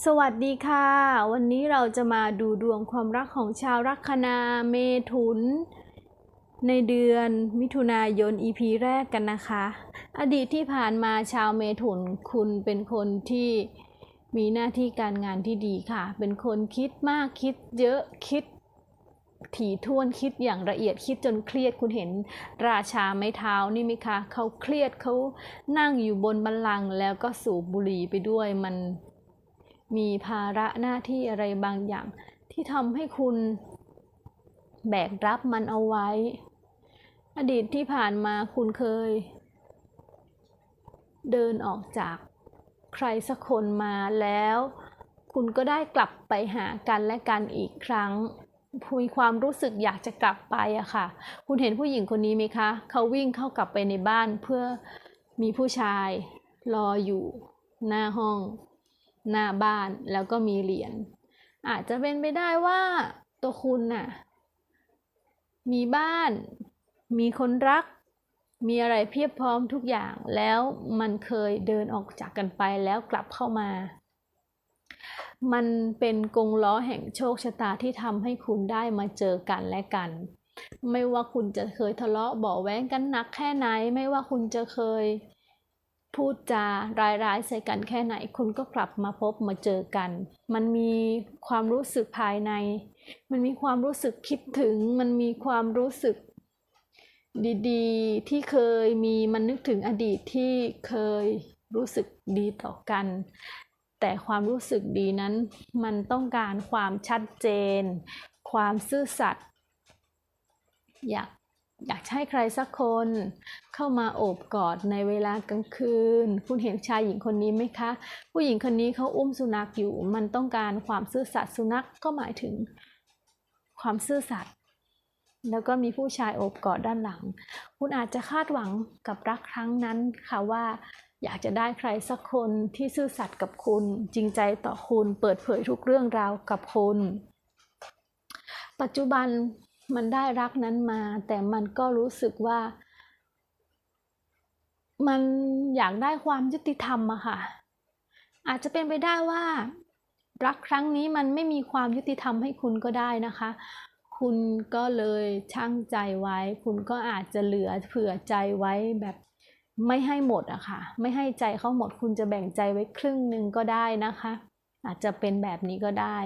สวัสดีค่ะ วันนี้เราจะมาดูดวงความรักของชาวลัคนาเมถุน ในเดือนมิถุนายน EP แรกกันนะคะ อดีตที่ผ่านมาชาวเมถุนคุณเป็นคนที่มีหน้าที่การงานที่ดีค่ะ เป็นคนคิดมากคิดเยอะคิดถี่ถ้วนคิดอย่างละเอียดคิดจนเครียดคุณเห็นราชาไม้เท้านี่ไหมคะเขาเครียดเขานั่งอยู่บนบัลลังก์แล้วก็สูบบุหรี่ไปด้วยมัน มีภาระหน้าที่อะไรบางอย่าง ที่ทำให้คุณแบกรับมันเอาไว้ อดีตที่ผ่านมาคุณเคย เดินออกจากใครสักคนมาแล้ว คุณก็ได้กลับไปหากันและกันอีกครั้งมีความรู้สึกอยากจะกลับไปอะค่ะ คุณเห็นผู้หญิงคนนี้ไหมคะ เขาวิ่งเข้ากลับไปในบ้านเพื่อมีผู้ชายรออยู่หน้าห้อง หน้าบ้านแล้วก็มีเหรียญอาจจะเป็นไปได้ว่าตัวคุณน่ะ มีบ้าน มีคนรัก มีอะไรเพียบพร้อมทุกอย่างแล้วมันเคยเดินออกจากกันไปแล้วกลับเข้ามา มันเป็นกงล้อแห่งโชคชะตาที่ทำให้คุณได้มาเจอกันและกัน ไม่ว่าคุณจะเคยทะเลาะเบาะแว้งกันหนักแค่ไหน ไม่ว่าคุณจะเคย พูดจาร้ายๆใส่กันแค่ไหน คุณก็กลับมาพบมาเจอกัน มันมีความรู้สึกภายใน มันมีความรู้สึกคิดถึง มันมีความรู้สึกดีๆ ที่เคยมีมันนึกถึงอดีตที่เคยรู้สึกดีต่อกัน แต่ความรู้สึกดีนั้นมันต้องการความชัดเจน ความซื่อสัตย์อยาก อยากให้ใครสักคนเข้ามาโอบกอดในเวลากลางคืน คุณเห็นชายหญิงคนนี้ไหมคะ ผู้หญิงคนนี้เขาอุ้มสุนัขอยู่ มันต้องการความซื่อสัตย์สุนัขก็หมายถึงความซื่อสัตย์แล้วก็มีผู้ชายโอบกอดด้านหลัง คุณอาจจะคาดหวังกับรักครั้งนั้นค่ะว่า อยากจะได้ใครสักคนที่ซื่อสัตย์กับคุณ จริงใจต่อคุณ เปิดเผยทุกเรื่องราวกับคุณ ปัจจุบัน มันได้รักนั้นมา แต่มันก็รู้สึกว่า มันอยากได้ความยุติธรรมอะค่ะ อาจจะเป็นไปได้ว่า รักครั้งนี้มันไม่มีความยุติธรรมให้คุณก็ได้นะคะ คุณก็เลยช่างใจไว้ คุณก็อาจจะเหลือเผื่อใจไว้แบบไม่ให้หมดอะค่ะ ไม่ให้ใจเขาหมด คุณจะแบ่งใจไว้ครึ่งหนึ่งก็ได้นะคะ อาจจะเป็นแบบนี้ก็ได้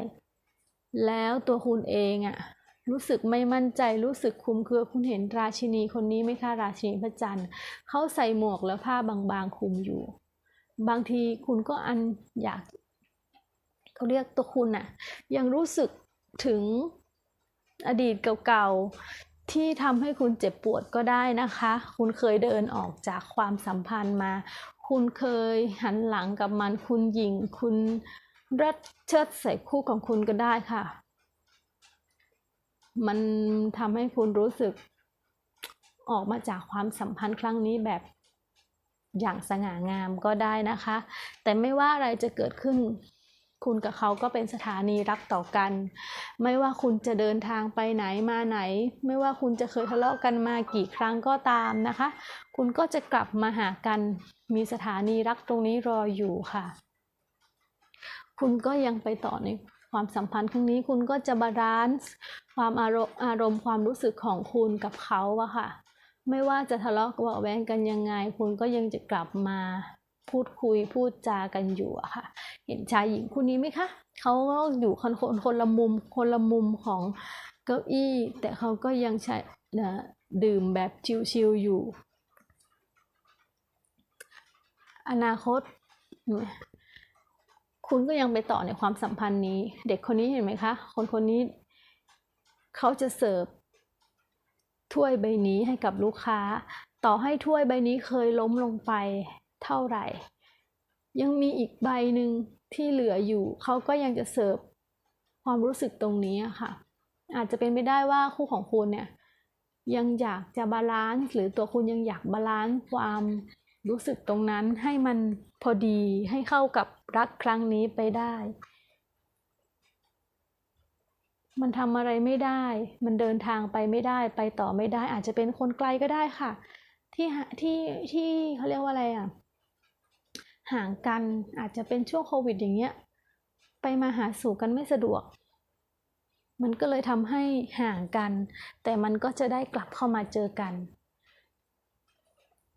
แล้วตัวคุณเองอะ รู้สึกไม่มั่นใจรู้สึกคุมเครือคุณเห็นราชินีคนนี้ไหมคะราชินีพระจันทร์เขาใส่หมวกแล้วผ้าบางๆคลุมอยู่ บางทีคุณก็อันอยากเขาเรียกตัวคุณอะยังรู้สึกถึงอดีตเก่าๆ ที่ทำให้คุณเจ็บปวดก็ได้นะคะ คุณเคยเดินออกจากความสัมพันธ์มา คุณเคยหันหลังกับมัน คุณหยิง คุณรัดเชิดใส่คู่ของคุณก็ได้ค่ะ มันทำให้คุณรู้สึกออกมาจากความสัมพันธ์ครั้งนี้แบบอย่างสง่างามก็ได้นะคะ แต่ไม่ว่าอะไรจะเกิดขึ้น คุณกับเขาก็เป็นสถานีรักต่อกัน ไม่ว่าคุณจะเดินทางไปไหนมาไหน ไม่ว่าคุณจะเคยทะเลาะกันมากี่ครั้งก็ตามนะคะ คุณก็จะกลับมาหากันมีสถานีรักตรงนี้รออยู่ค่ะ คุณก็ยังไปต่อใน ความสัมพันธ์ครั้งนี้คุณก็จะบาลานซ์ความอารมณ์อารมณ์ความรู้สึกของคุณกับเขาอะค่ะ ไม่ว่าจะทะเลาะเบาแว้งกันยังไง คุณก็ยังจะกลับมาพูดคุยพูดจากันอยู่อะค่ะ เห็นชายหญิงคู่นี้ไหมคะเขาก็อยู่คนคนคนละมุมคนละมุมของเก้าอี้ แต่เขาก็ยังใช้นะดื่มแบบชิลๆอยู่ อนาคต คุณก็ยังไปต่อในความสัมพันธ์นี้ เด็กคนนี้เห็นไหมคะ คนคนนี้เขาจะเสิร์ฟถ้วยใบนี้ให้กับลูกค้า ต่อให้ถ้วยใบนี้เคยล้มลงไปเท่าไหร่ ยังมีอีกใบหนึ่งที่เหลืออยู่ เขาก็ยังจะเสิร์ฟความรู้สึกตรงนี้ค่ะ อาจจะเป็นไปได้ว่าคู่ของคุณเนี่ยยังอยากจะบาลานซ์หรือตัวคุณยังอยากบาลานซ์ความ รู้สึกตรงนั้นให้มันพอดีให้เข้ากับรักครั้งนี้ไปได้ มันทำอะไรไม่ได้ มันเดินทางไปไม่ได้ไปต่อไม่ได้ อาจจะเป็นคนไกลก็ได้ค่ะ ที่ที่ที่เขาเรียกว่าอะไรอะห่างกันอาจจะเป็นช่วงโควิดอย่างเงี้ย ไปมาหาสู่กันไม่สะดวก มันก็เลยทำให้ห่างกัน แต่มันก็จะได้กลับเข้ามาเจอกัน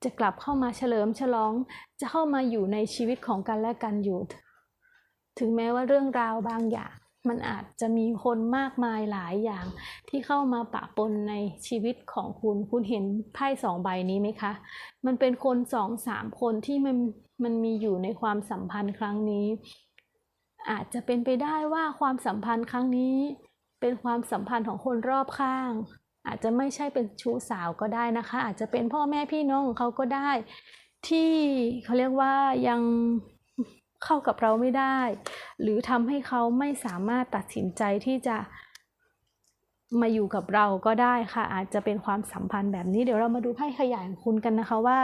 จะกลับเข้ามาเฉลิมฉลอง จะเข้ามาอยู่ในชีวิตของกันและกันอยู่ ถึงแม้ว่าเรื่องราวบางอย่าง มันอาจจะมีคนมากมายหลายอย่าง ที่เข้ามาปะปนในชีวิตของคุณ คุณเห็นไพ่สองใบนี้ไหมคะ มันเป็นคนสองสามคนที่มันมันมีอยู่ในความสัมพันธ์ครั้งนี้ อาจจะเป็นไปได้ว่าความสัมพันธ์ครั้งนี้เป็นความสัมพันธ์ของคนรอบข้าง อาจจะไม่ใช่เป็นชู้สาวก็ได้นะคะ อาจจะเป็นพ่อแม่พี่น้องของเขาก็ได้ ที่เขาเรียกว่ายังเข้ากับเราไม่ได้ หรือทำให้เขาไม่สามารถตัดสินใจที่จะมาอยู่กับเราก็ได้ค่ะ อาจจะเป็นความสัมพันธ์แบบนี้เดี๋ยวเรามาดูไพ่ขยายของคุณกันนะคะว่า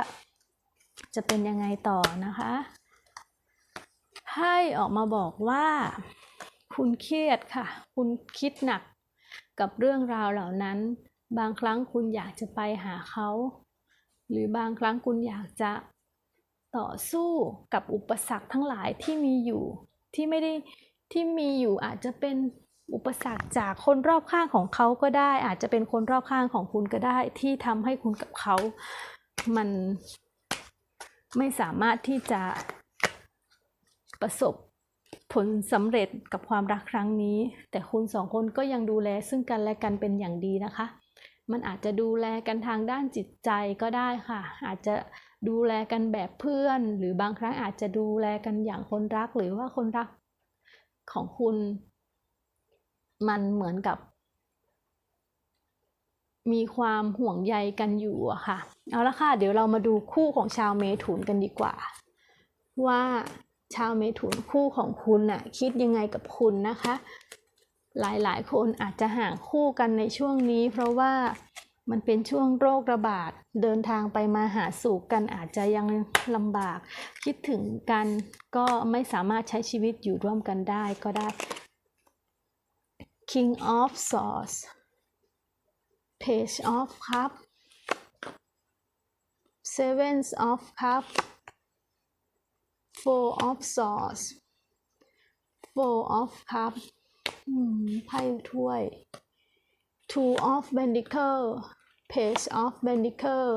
จะเป็นยังไงต่อนะคะไพ่ออกมาบอกว่า คุณเครียดค่ะ คุณคิดหนัก กับเรื่องราวเหล่านั้น บางครั้งคุณอยากจะไปหาเขา หรือบางครั้งคุณอยากจะต่อสู้กับอุปสรรคทั้งหลายที่มีอยู่ที่ไม่ได้ที่มีอยู่อาจจะเป็นอุปสรรคจากคนรอบข้างของเขาก็ได้ อาจจะเป็นคนรอบข้างของคุณก็ได้ ที่ทำให้คุณกับเขา มันไม่สามารถที่จะประสบ ผลสำเร็จกับความรักครั้งนี้ แต่คุณสองคนก็ยังดูแลซึ่งกันและกันเป็นอย่างดีนะคะ มันอาจจะดูแลกันทางด้านจิตใจก็ได้ค่ะ อาจจะดูแลกันแบบเพื่อน หรือบางครั้งอาจจะดูแลกันอย่างคนรักหรือว่าคนรักของคุณ มันเหมือนกับ มีความห่วงใยกันอยู่อะค่ะ เอาละค่ะ เดี๋ยวเรามาดูคู่ของชาวเมถุนกันดีกว่า ว่า ชาวเมถุนคู่ของคุณน่ะคิดยังไงกับคุณนะคะ หลายๆ คนอาจจะห่างคู่กันในช่วงนี้ เพราะว่ามันเป็นช่วงโรคระบาด เดินทางไปมาหาสู่กันอาจจะยังลำบาก คิดถึงกันก็ไม่สามารถใช้ชีวิตอยู่ร่วมกันได้ก็ได้ King of Swords Page of Cup Seven of Cup Four of Swords Four of Cup อืมไพ่ถ้วย Two of Pentacle Page of Pentacle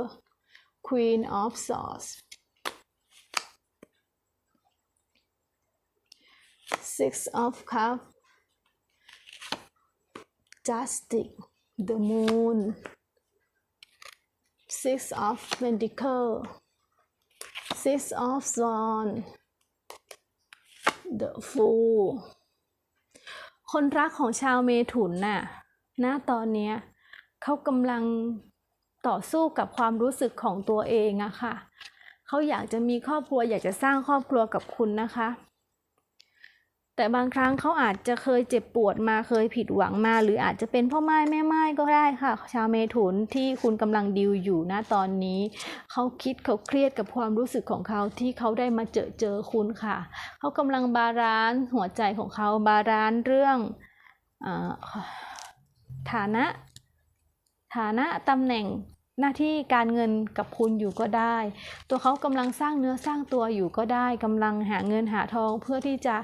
Queen of Swords Six of Cups Justice The Moon Six of Pentacle Six of Swords The Fool คนรักของชาวเมถุนน่ะณตอนเนี้ยเขากำลังต่อสู้กับความรู้สึกของตัวเองอะค่ะ เขาอยากจะมีครอบครัวอยากจะสร้างครอบครัวกับคุณนะคะ แต่บางครั้งเขาอาจจะเคยเจ็บปวดมาเคยผิดหวังมา หรืออาจจะเป็นพ่อไม้แม่ไม้ก็ได้ค่ะ ชาวเมถุนที่คุณกำลังดิวอยู่ณตอนนี้ เขาคิดเขาเครียดกับความรู้สึกของเขาที่เขาได้มาเจอเจอคุณค่ะ เขากำลังบาลานซ์หัวใจของเขาบาลานซ์เรื่องอฐานะ ฐานะตำแหน่งหน้าที่การเงินกับคุณอยู่ก็ได้ ตัวเขากำลังสร้างเนื้อสร้างตัวอยู่ก็ได้กำลังหาเงินหาทองเพื่อที่จะ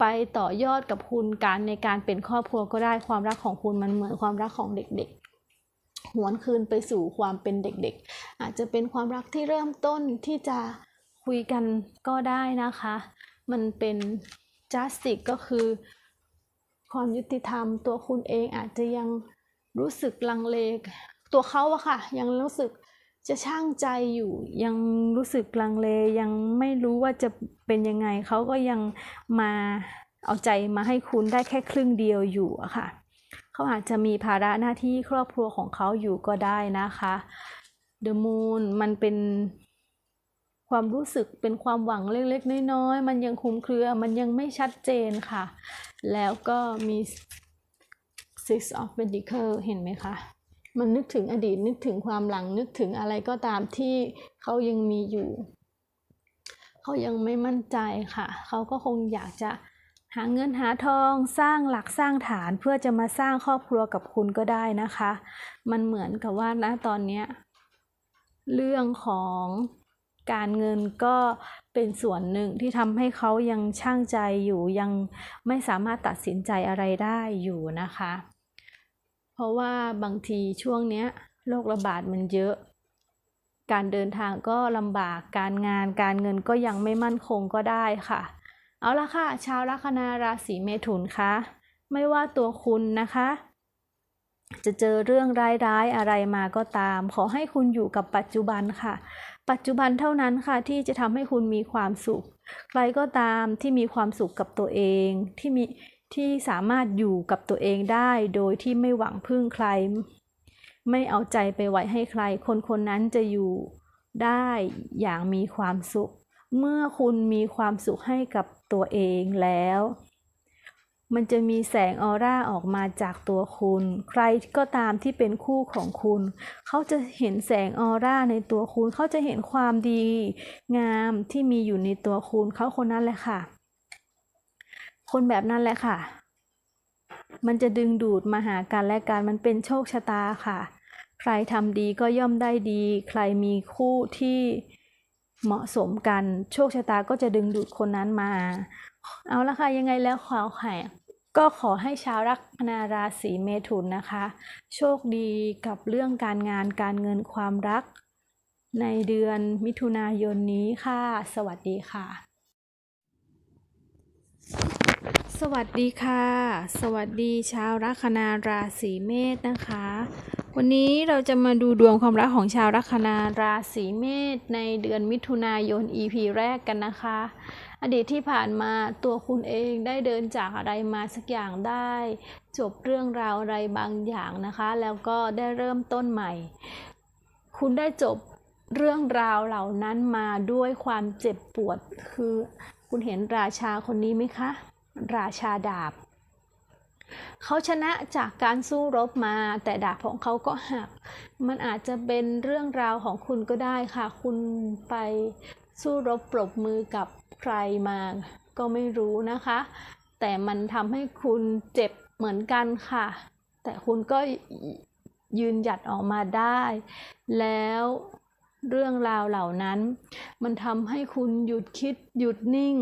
ไปต่อยอดกับคุณการในการเป็นครอบครัวก็ได้ความรักของคุณมันเหมือนความรักของเด็กๆ หวนคืนไปสู่ความเป็นเด็กๆ อาจจะเป็นความรักที่เริ่มต้นที่จะคุยกันก็ได้นะคะ มันเป็น justice ก็คือ ความยุติธรรมตัวคุณเองอาจจะยังรู้สึกลังเลตัวเขาอะค่ะ ยังรู้สึก จะช่างใจอยู่ยังรู้สึกลังเลยังไม่รู้ว่าจะเป็นยังไงเขาก็ยังมาเอาใจมาให้คุณได้แค่ครึ่งเดียวอยู่อะค่ะเขาอาจจะมีภาระหน้าที่ครอบครัวของเขาอยู่ก็ได้นะคะ The Moon มันเป็นความรู้สึกเป็นความหวังเล็กๆ น้อยๆ มันยังคลุมเครือ มันยังไม่ชัดเจนค่ะ แล้วก็มี Six of Pentacles เห็นไหมคะ มันนึกถึงอดีตนึกถึงความหลังนึกถึงอะไรก็ตามที่เขายังมีอยู่ เขายังไม่มั่นใจค่ะ เขาก็คงอยากจะหาเงินหาทองสร้างหลักสร้างฐานเพื่อจะมาสร้างครอบครัวกับคุณก็ได้นะคะ มันเหมือนกับว่านะตอนนี้เรื่องของการเงินก็เป็นส่วนหนึ่งที่ทำให้เขายังช่างใจอยู่ยังไม่สามารถตัดสินใจอะไรได้อยู่นะคะ เพราะว่าบางทีช่วงเนี้ยโรคระบาดมันเยอะ การเดินทางก็ลำบากการงานการเงินก็ยังไม่มั่นคงก็ได้ค่ะ เอาละค่ะ ชาวลัคนาราศีเมถุนคะไม่ว่าตัวคุณนะคะ จะเจอเรื่องร้ายๆอะไรมาก็ตาม ขอให้คุณอยู่กับปัจจุบันค่ะ ปัจจุบันเท่านั้นค่ะที่จะทำให้คุณมีความสุข ใครก็ตามที่มีความสุขกับตัวเองที่มี ที่สามารถอยู่กับตัวเองได้โดยที่ไม่หวังพึ่งใคร ไม่เอาใจไปไว้ให้ใคร คนคนนั้นจะอยู่ได้อย่างมีความสุข เมื่อคุณมีความสุขให้กับตัวเองแล้ว มันจะมีแสงออร่าออกมาจากตัวคุณ ใครก็ตามที่เป็นคู่ของคุณ เขาจะเห็นแสงออร่าในตัวคุณ เขาจะเห็นความดี งามที่มีอยู่ในตัวคุณ เขาคนนั้นแหละค่ะ คนแบบนั้นแหละค่ะ มันจะดึงดูดมาหากันและกันมันเป็นโชคชะตาค่ะ ใครทำดีก็ย่อมได้ดี ใครมีคู่ที่เหมาะสมกัน โชคชะตาก็จะดึงดูดคนนั้นมา เอาละค่ะ ยังไงแล้วขอแข่ก็ขอให้ชาวลัคนาราศีเมถุนนะคะ โชคดีกับเรื่องการงานการเงินความรัก ในเดือนมิถุนายนนี้ค่ะ สวัสดีค่ะ สวัสดีค่ะ สวัสดีชาวลัคนาราศีเมษนะคะ วันนี้เราจะมาดูดวงความรักของชาวลัคนาราศีเมษในเดือนมิถุนายน EP แรกกันนะคะ อดีตที่ผ่านมาตัวคุณเองได้เดินจากอะไรมาสักอย่างได้ จบเรื่องราวอะไรบางอย่างนะคะ แล้วก็ได้เริ่มต้นใหม่ คุณได้จบเรื่องราวเหล่านั้นมาด้วยความเจ็บปวดคือคุณเห็นราชาคนนี้ไหมคะ ราชาดาบ เขาชนะจากการสู้รบมา แต่ดาบของเขาก็หัก มันอาจจะเป็นเรื่องราวของคุณก็ได้ค่ะ คุณไปสู้รบปรบมือกับใครมาก็ไม่รู้นะคะ แต่มันทำให้คุณเจ็บเหมือนกันค่ะ แต่คุณก็ยืนหยัดออกมาได้ แล้วเรื่องราวเหล่านั้น มันทำให้คุณหยุดคิดหยุดนิ่ง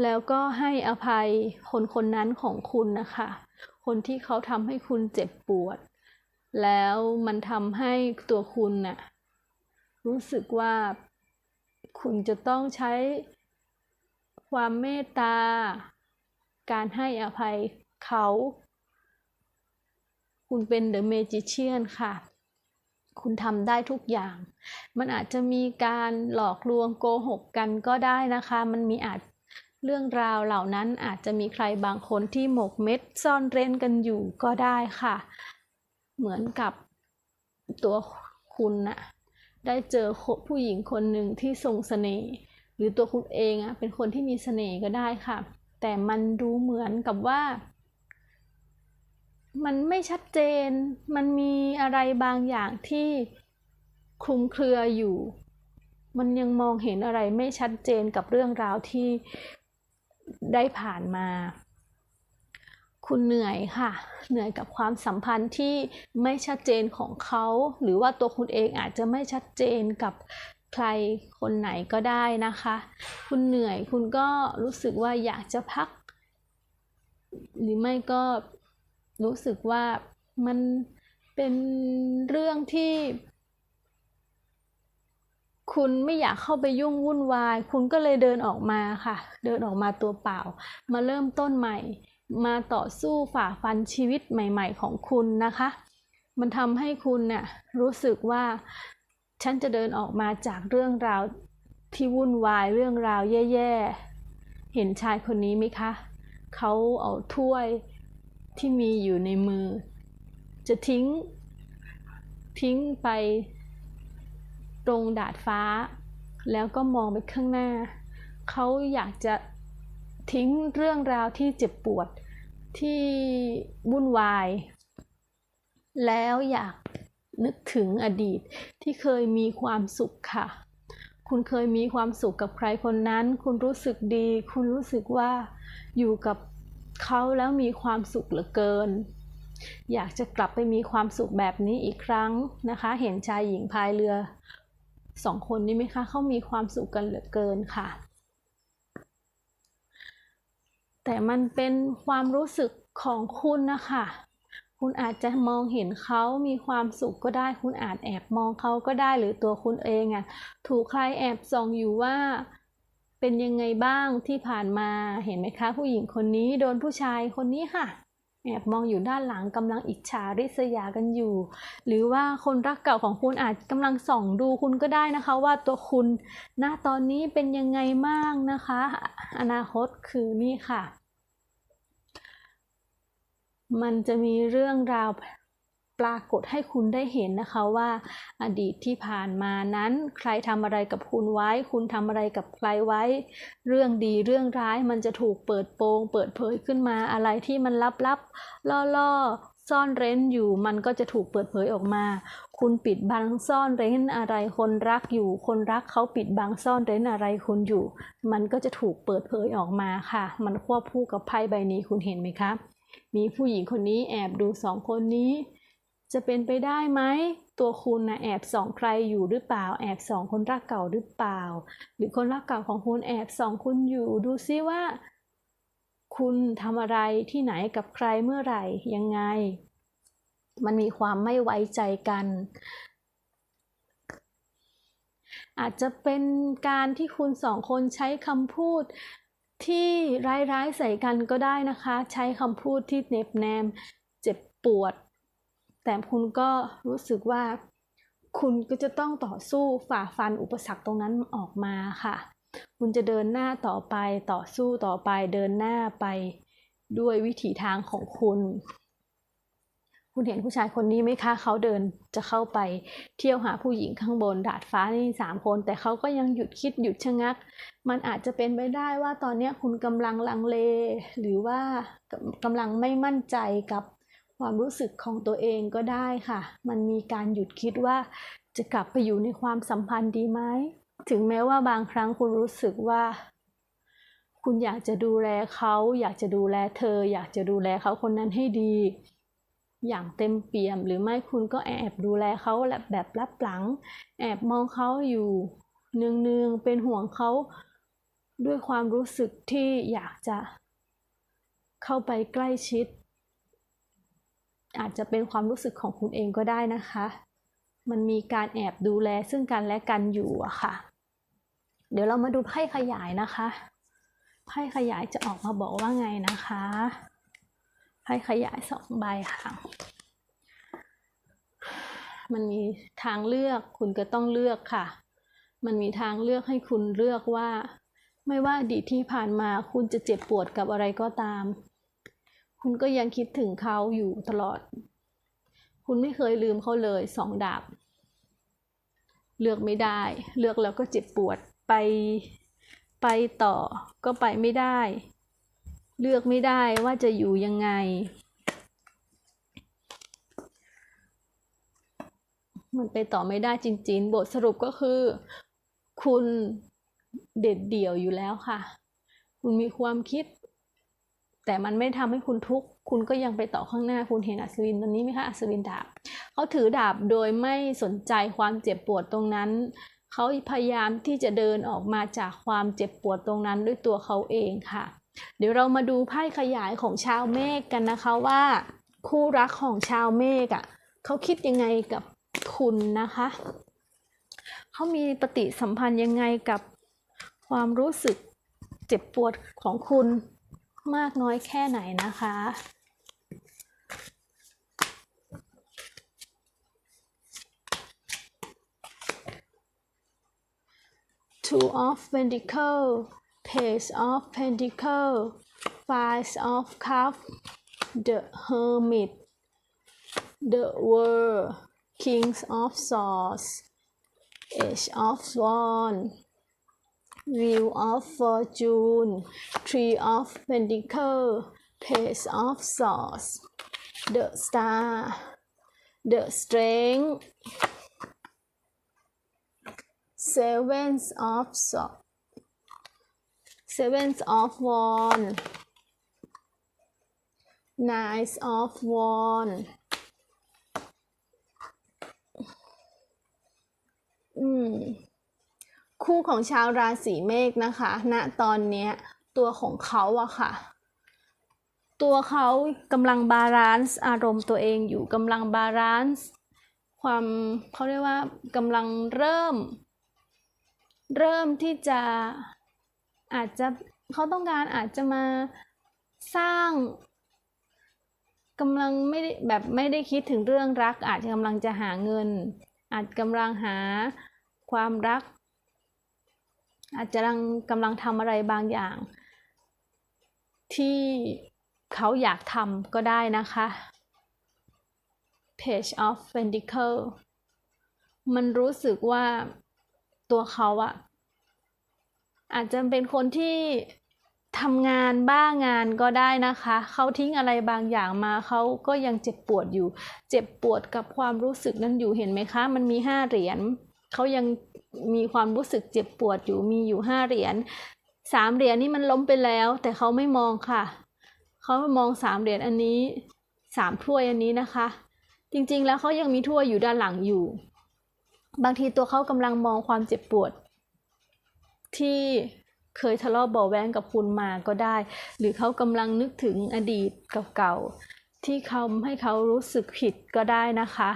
แล้วก็ให้อภัยคนคนนั้นของคุณนะคะ คนที่เขาทำให้คุณเจ็บปวด แล้วมันทำให้ตัวคุณน่ะรู้สึกว่าคุณจะต้องใช้ความเมตตา การให้อภัยเขา คุณเป็นเดอะเมจิเชียนค่ะ คุณทำได้ทุกอย่าง มันอาจจะมีการหลอกลวงโกหกกันก็ได้นะคะ มันมีอาจ เรื่องราวเหล่านั้นอาจจะมีใครบางคนที่หมกเม็ดซ่อนเร้นกันอยู่ก็ได้ค่ะ เหมือนกับตัวคุณน่ะได้เจอผู้หญิงคนหนึ่งที่ทรงเสน่ห์หรือตัวคุณเองอะเป็นคนที่มีเสน่ห์ก็ได้ค่ะ แต่มันดูเหมือนกับว่า มันไม่ชัดเจน มันมีอะไรบางอย่างที่คลุมเครืออยู่ มันยังมองเห็นอะไรไม่ชัดเจนกับเรื่องราวที่ ได้ผ่านมา คุณเหนื่อยค่ะ เหนื่อยกับความสัมพันธ์ที่ไม่ชัดเจนของเขา หรือว่าตัวคุณเองอาจจะไม่ชัดเจนกับใครคนไหนก็ได้นะคะ คุณเหนื่อยคุณก็รู้สึกว่าอยากจะพัก หรือไม่ก็รู้สึกว่ามันเป็นเรื่องที่ คุณไม่อยากเข้าไปยุ่งวุ่นวาย คุณก็เลยเดินออกมาค่ะ เดินออกมาตัวเปล่า มาเริ่มต้นใหม่ มาต่อสู้ฝ่าฟันชีวิตใหม่ ๆ ของคุณนะคะ มันทำให้คุณเนี่ย รู้สึกว่า ฉันจะเดินออกมาจากเรื่องราวที่วุ่นวายเรื่องราวแย่ๆ เห็นชายคนนี้ไหมคะ เขาเอาถ้วยที่มีอยู่ในมือ จะทิ้งทิ้งไป ตรงดาดฟ้า แล้วก็มองไปข้างหน้า เขาอยากจะทิ้งเรื่องราวที่เจ็บปวดที่วุ่นวาย แล้วอยากนึกถึงอดีตที่เคยมีความสุขค่ะ คุณเคยมีความสุขกับใครคนนั้น คุณรู้สึกดี คุณรู้สึกว่าอยู่กับเขาแล้วมีความสุขเหลือเกิน อยากจะกลับไปมีความสุขแบบนี้อีกครั้งนะคะ เห็นชายหญิงพายเรือ สองคนนี้ไหมคะเขามีความสุขกันเหลือเกินค่ะ แต่มันเป็นความรู้สึกของคุณนะคะ คุณอาจจะมองเห็นเขามีความสุขก็ได้ คุณอาจแอบมองเขาก็ได้หรือตัวคุณเองอะ่ะ ถูกใครแอบส่องอยู่ว่าเป็นยังไงบ้างที่ผ่านมาเห็นไหมคะ ผู้หญิงคนนี้โดนผู้ชายคนนี้ค่ะ แอบมองอยู่ด้านหลังกำลังอิจฉาริษยากันอยู่ หรือว่าคนรักเก่าของคุณอาจกำลังส่องดูคุณก็ได้นะคะ ว่าตัวคุณณตอนนี้เป็นยังไงบ้างนะคะ อนาคตคือนี่ค่ะ มันจะมีเรื่องราว ปรากฏให้คุณได้เห็นนะคะว่า อดีตที่ผ่านมานั้น ใครทำอะไรกับคุณไว้ คุณทำอะไรกับใครไว้ เรื่องดีเรื่องร้ายมันจะถูกเปิดโปง เปิดเผยขึ้นมาอะไรที่มันลับๆล่อๆซ่อนเร้นอยู่มันก็จะถูกเปิดเผยออกมา คุณปิดบังซ่อนเร้นอะไรคนรักอยู่ คนรักเขาปิดบังซ่อนเร้นอะไรคุณอยู่ มันก็จะถูกเปิดเผยออกมาค่ะ มันควบคู่กับไพ่ใบนี้คุณเห็นไหมคะมีผู้หญิงคนนี้แอบดูสองคนนี้ จะเป็นไปได้ไหม ตัวคุณนะแอบส่องใครอยู่หรือเปล่า แอบส่องคนรักเก่าหรือเปล่า หรือคนรักเก่าของคุณแอบส่องคุณอยู่ ดูซิว่า คุณทำอะไรที่ไหนกับใครเมื่อไหร่ยังไง มันมีความไม่ไว้ใจกัน อาจจะเป็นการที่คุณสองคนใช้คำพูดที่ร้ายๆใส่กันก็ได้นะคะ ใช้คำพูดที่เน็บแนม เจ็บปวด แต่คุณก็รู้สึกว่าคุณก็จะต้องต่อสู้ฝ่าฟันอุปสรรคตรงนั้นออกมาค่ะ คุณจะเดินหน้าต่อไปต่อสู้ต่อไปเดินหน้าไปด้วยวิถีทางของคุณ คุณเห็นผู้ชายคนนี้ไหมคะ เขาเดินจะเข้าไปเที่ยวหาผู้หญิงข้างบนดาดฟ้านี่สามคน แต่เขาก็ยังหยุดคิดหยุดชะงัก มันอาจจะเป็นไปได้ว่าตอนนี้คุณกำลังลังเล หรือว่ากำลังไม่มั่นใจกับ ความรู้สึกของตัวเองก็ได้ค่ะ มันมีการหยุดคิดว่าจะกลับไปอยู่ในความสัมพันธ์ดีไหม ถึงแม้ว่าบางครั้งคุณรู้สึกว่า คุณอยากจะดูแลเขา อยากจะดูแลเธอ อยากจะดูแลเขาคนนั้นให้ดี อย่างเต็มเปี่ยม หรือไม่คุณก็แอบดูแลเขาแบบลับหลัง แอบมองเขาอยู่เนืองๆเป็นห่วงเขาด้วยความรู้สึกที่อยากจะเข้าไปใกล้ชิด อาจจะเป็นความรู้สึกของคุณเองก็ได้นะคะ มันมีการแอบดูแลซึ่งกันและกันอยู่อะค่ะ เดี๋ยวเรามาดูไพ่ขยายนะคะ ไพ่ขยายจะออกมาบอกว่าไงนะคะ ไพ่ขยายสองใบค่ะ มันมีทางเลือกคุณก็ต้องเลือกค่ะ มันมีทางเลือกให้คุณเลือกว่า ไม่ว่าอดีตที่ผ่านมาคุณจะเจ็บปวดกับอะไรก็ตาม คุณก็ยังคิดถึงเขาอยู่ตลอด คุณไม่เคยลืมเขาเลยสองดาบ เลือกไม่ได้ เลือกแล้วก็เจ็บปวดไปไปต่อก็ไปไม่ได้ เลือกไม่ได้ว่าจะอยู่ยังไง มันไปต่อไม่ได้จริง ๆ บทสรุปก็คือ คุณเด็ดเดี่ยวอยู่แล้วค่ะ คุณมีความคิด แต่มันไม่ทำให้คุณทุกข์คุณก็ยังไปต่อข้างหน้าคุณเห็นอัศวินตอนนี้ไหมคะอัศวินดาบเขาถือดาบโดยไม่สนใจความเจ็บปวดตรงนั้นเขาพยายามที่จะเดินออกมาจากความเจ็บปวดตรงนั้นด้วยตัวเขาเองค่ะ เดี๋ยวเรามาดูไพ่ขยายของชาวเมฆกันนะคะว่า คู่รักของชาวเมฆอะเขาคิดยังไงกับคุณนะคะเขามีปฏิสัมพันธ์ยังไงกับความรู้สึกเจ็บปวดของคุณ มากน้อยแค่ไหนนะคะ Two of Pentacle, Page of Pentacle, Five of Cup, The Hermit, The World, Kings of Swords, Age of Swan, Wheel of Fortune, Three of Pentacle, Page of Swords, The Star, The Strength, Seven of Swords, Seven of Wands, Nine of อืม คู่ของชาวราศีเมษนะคะณตอนนี้ตัวของเขาอะค่ะ ตัวเขากำลังบาลานซ์อารมณ์ตัวเองอยู่กำลังบาลานซ์ความเขาเรียกว่ากำลังเริ่ม เริ่มที่จะอาจจะเขาต้องการอาจจะมาสร้างกำลังไม่ได้แบบไม่ได้คิดถึงเรื่องรัก อาจจะกำลังจะหาเงิน อาจกำลังหาความรัก อาจจะกำลังทำอะไรบางอย่าง ที่เขาอยากทำก็ได้นะคะ Page of Pentacle มันรู้สึกว่าตัวเขาอะอาจจะเป็นคนที่ทำงานบ้างานก็ได้นะคะ เขาทิ้งอะไรบางอย่างมาเขาก็ยังเจ็บปวดอยู่ เจ็บปวดกับความรู้สึกนั้นอยู่เห็นไหมคะ มันมีห้าเหรียญเขายัง มีความรู้สึกเจ็บปวดอยู่มีอยู่ห้าเหรียญสามเหรียญนี่มันล้มไปแล้ว แต่เขาไม่มองค่ะเขามองสามเหรียญอันนี้สามถ้วยอันนี้นะคะ จริงๆแล้วเขายังมีถ้วยอยู่ด้านหลังอยู่ บางทีตัวเขากำลังมองความเจ็บปวด ที่เคยทะเลาะเบาแวงกับคุณมาก็ได้ หรือเขากำลังนึกถึงอดีตเก่าๆที่เขาให้เขารู้สึกผิดก็ได้นะคะ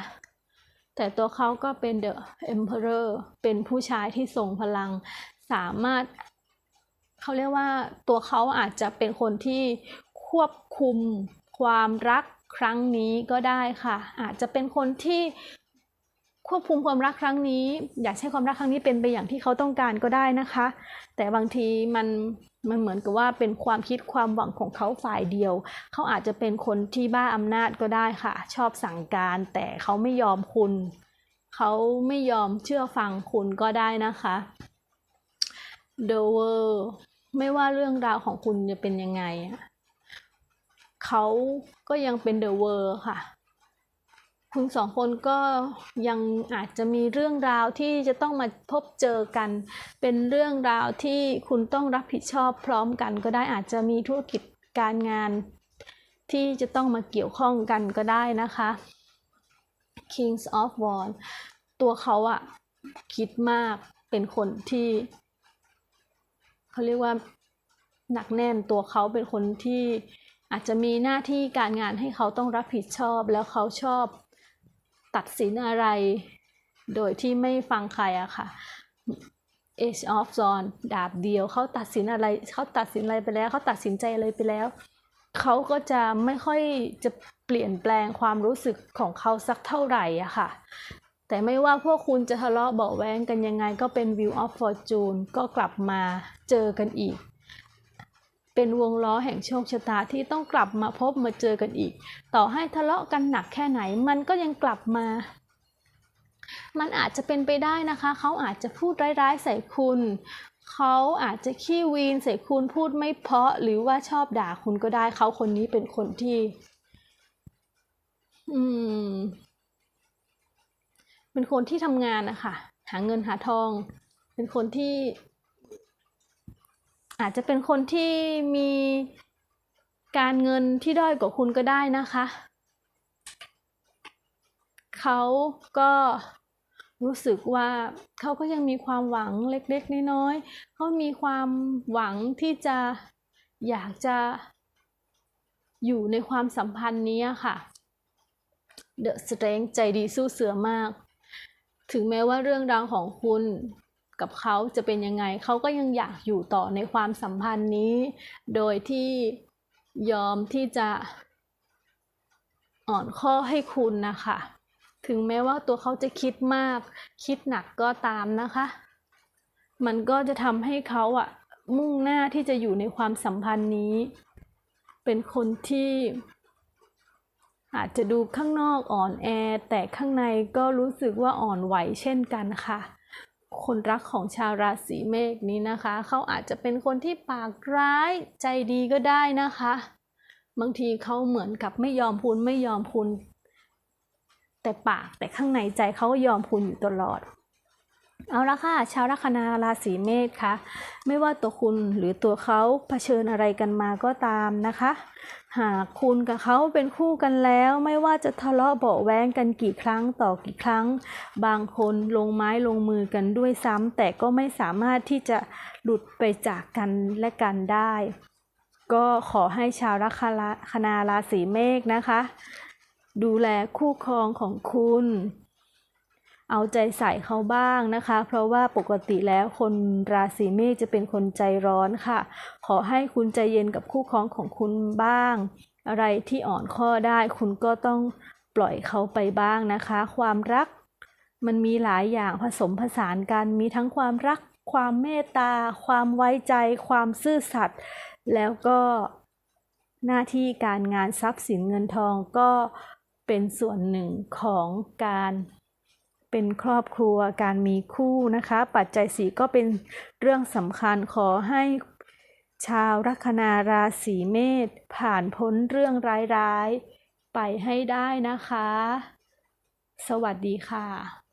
แต่ตัวเขาก็เป็น The Emperor เป็นผู้ชายที่ทรงพลังสามารถเขาเรียกว่าตัวเขาอาจจะเป็นคนที่ควบคุมความรักครั้งนี้ก็ได้ค่ะ อาจจะเป็นคนที่ควบคุมความรักครั้งนี้ อยากให้ความรักครั้งนี้เป็นไปอย่างที่เขาต้องการก็ได้นะคะ แต่บางทีมัน มันเหมือนกับว่าเป็นความคิดความหวังของเขาฝ่ายเดียว เขาอาจจะเป็นคนที่บ้าอำนาจก็ได้ค่ะ ชอบสั่งการแต่เขาไม่ยอมคุณ เขาไม่ยอมเชื่อฟังคุณก็ได้นะคะ The World ไม่ว่าเรื่องราวของคุณจะเป็นยังไง เขาก็ยังเป็น The World ค่ะ คุณสองคนก็ยังอาจจะมีเรื่องราวที่จะต้องมาพบเจอกัน เป็นเรื่องราวที่คุณต้องรับผิดชอบพร้อมกัน ก็ได้อาจจะมีธุรกิจการงาน ที่จะต้องมาเกี่ยวข้องกันก็ได้นะคะ Kings of Wands ตัวเขาอะคิดมากเป็นคนที่เขาเรียกว่าหนักแน่นตัวเขาเป็นคนที่อาจจะมีหน้าที่การงานให้เขาต้องรับผิดชอบแล้วเขาชอบ ตัดสินอะไร โดยที่ไม่ฟังใครอะค่ะ Age of Swords ดาบเดียวเขาตัดสินอะไรเขาตัดสินอะไรไปแล้วเขาตัดสินใจอะไรไปแล้ว เขาก็จะไม่ค่อยจะเปลี่ยนแปลงความรู้สึกของเขาสักเท่าไหร่อะค่ะ แต่ไม่ว่าพวกคุณจะทะเลาะเบาแว้งกันยังไงก็เป็น Wheel of Fortune ก็กลับมาเจอกันอีก เป็นวงล้อแห่งโชคชะตาที่ต้องกลับมาพบมาเจอกันอีก ต่อให้ทะเลาะกันหนักแค่ไหนมันก็ยังกลับมา มันอาจจะเป็นไปได้นะคะ เขาอาจจะพูดร้ายๆใส่คุณ เขาอาจจะขี้วีนใส่คุณพูดไม่เพาะ หรือว่าชอบด่าคุณก็ได้เขาคนนี้เป็นคนที่ อืม เป็นคนที่ทำงานนะคะหาเงินหาทอง เป็นคนที่ อาจจะเป็นคนที่มีการเงินที่ด้อยกว่าคุณก็ได้นะคะ เขาก็รู้สึกว่าเขาก็ยังมีความหวังเล็กๆน้อยๆเขามีความหวังที่จะอยากจะอยู่ในความสัมพันธ์นี้ค่ะ The Strength ใจดีสู้เสือมาก ถึงแม้ว่าเรื่องราวของคุณ กับเขาจะเป็นยังไง เขาก็ยังอยากอยู่ต่อในความสัมพันธ์นี้ โดยที่ยอมที่จะอ่อนข้อให้คุณนะคะ ถึงแม้ว่าตัวเขาจะคิดมาก คิดหนักก็ตามนะคะ มันก็จะทำให้เขาอะมุ่งหน้าที่จะอยู่ในความสัมพันธ์นี้ เป็นคนที่ อาจจะดูข้างนอกอ่อนแอ แต่ข้างในก็รู้สึกว่าอ่อนไหวเช่นกันค่ะ คนรักของชาวราศีเมษนี้นะคะ เขาอาจจะเป็นคนที่ปากร้ายใจดีก็ได้นะคะ บางทีเขาเหมือนกับไม่ยอมพูนไม่ยอมพูนแต่ปากแต่ข้างในใจเขาก็ยอมพูนอยู่ตลอด เอาละค่ะ ชาวลัคนาราศีเมษคะไม่ว่าตัวคุณหรือตัวเขาเผชิญอะไรกันมาก็ตามนะคะ หากคุณกับเขาเป็นคู่กันแล้ว ไม่ว่าจะทะเลาะเบาแว้งกันกี่ครั้งต่อกี่ครั้ง บางคนลงไม้ลงมือกันด้วยซ้ำแต่ก็ไม่สามารถที่จะหลุดไปจากกันและกันได้ ก็ขอให้ชาวลัคนาราศีเมษนะคะ ดูแลคู่ครองของคุณ เอาใจใส่เขาบ้างนะคะ เพราะว่าปกติแล้วคนราศีเมษจะเป็นคนใจร้อนค่ะ ขอให้คุณใจเย็นกับคู่ครองของคุณบ้าง อะไรที่อ่อนข้อได้คุณก็ต้องปล่อยเขาไปบ้างนะคะ ความรักมันมีหลายอย่างผสมผสานกัน มีทั้งความรัก ความเมตตา ความไว้ใจ ความซื่อสัตย์ แล้วก็หน้าที่การงานทรัพย์สินเงินทองก็เป็นส่วนหนึ่งของการ เป็นครอบครัวการมีคู่นะคะ ปัจจัยสีก็เป็นเรื่องสำคัญขอให้ชาวลัคนาราศีเมษผ่านพ้นเรื่องร้ายๆ ไปให้ได้นะคะ สวัสดีค่ะ